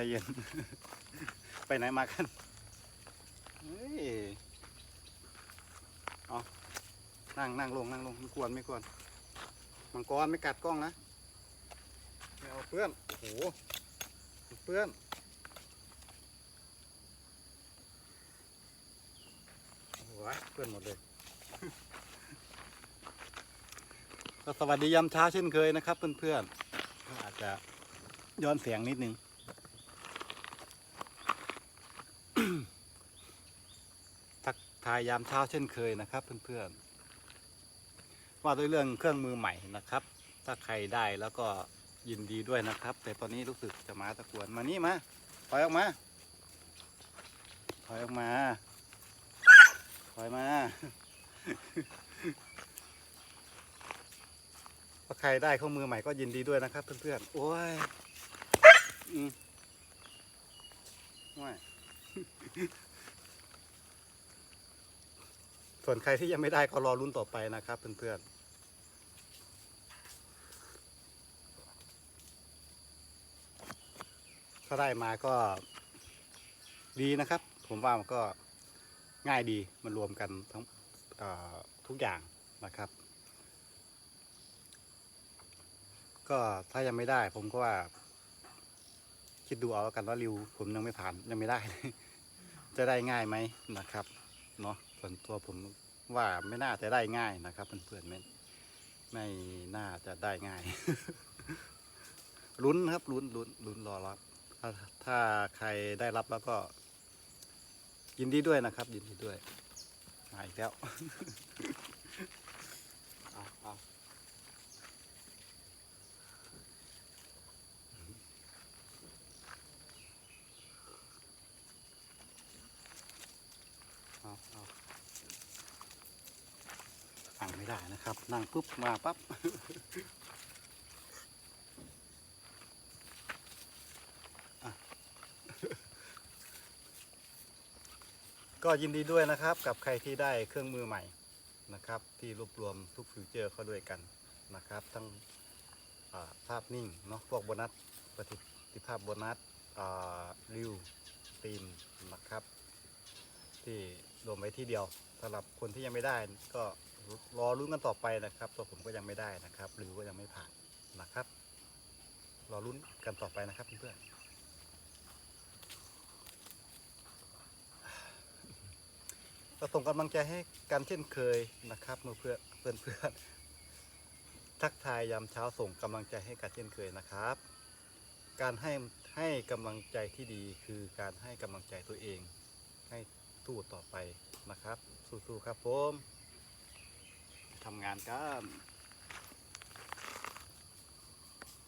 ใจเย็น ไปไหนมากันเฮ้ยเอานั่งนั่งลงนั่งลงไม่กวนไม่กวนมังกรไม่กัดกล้องนะไม่เอาเพื่อนโอ้โหเพื่อนโอ้โหเพื่อนหมดเลยก็สวัสดียามเช้าเช่นเคยนะครับเพื่อนๆอาจจะย้อนเสียงนิดนึง ทักทายยามเช้าเช่นเคยนะครับเพื่อนๆว่าด้วยเรื่องเครื่องมือใหม่นะครับ ถ้าใครได้แล้วก็ยินดีด้วยนะครับ แต่ตอนนี้รู้สึกจะมาตะกวนมานี่มาถอยออกมาถอยออกมาถอยมาถ้าใครได้เครื่องมือใหม่ก็ยินดีด้วยนะครับ เพื่อนๆโอ้ยอืมว้าย ส่วนใครที่ยังไม่ได้ก็รอรุ่นต่อไปนะครับเพื่อนๆถ้าได้มาก็ดีนะครับ ผมว่ามันก็ง่ายดีมันรวมกันทั้งทุกอย่างนะครับ ก็ถ้ายังไม่ได้ผมก็ว่า คิดดูเอาแล้วกันว่าริวผมยังไม่ผ่านยังไม่ได้ จะได้ง่ายไหมนะครับเนาะ ส่วนตัวผมว่าไม่น่าจะได้ง่ายนะครับเพื่อนๆไม่ไม่น่าจะได้ง่ายลุ้นครับลุ้นลุ้นลุ้นรอรับถ้าถ้าใครได้รับแล้วก็ ยินดีด้วยนะครับ ยินดีด้วยมาอีกแล้ว เอาเอาเอาเอา นั่งไม่ได้นะครับ นั่งปุ๊บมาปั๊บก็ยินดีด้วยนะครับกับใครที่ได้เครื่องมือใหม่นะครับ ที่รวบรวมทุกฟิวเจอร์เข้าด้วยกันนะครับ ทั้งภาพนิ่งเนาะพวกโบนัสประสิทธิภาพโบนัสริวตีมนะครับ ที่รวมไว้ที่เดียวสำหรับคนที่ยังไม่ได้ก็ รอรุ้นกันต่อไปนะครับ ตัวผมก็ยังไม่ได้นะครับ หรือว่ายังไม่ผ่านนะครับ รอรุ้นกันต่อไปนะครับเพื่อนๆก็ส่งกำลังใจให้กันเช่นเคยนะครับเพื่อนเพื่อนเพื่อนทักทายยามเช้าส่งกำลังใจให้กันเช่นเคยนะครับ การให้ให้กำลังใจที่ดีคือการให้กำลังใจตัวเอง ให้สู้ต่อไปนะครับ สู้ๆครับผม ทำงานกัน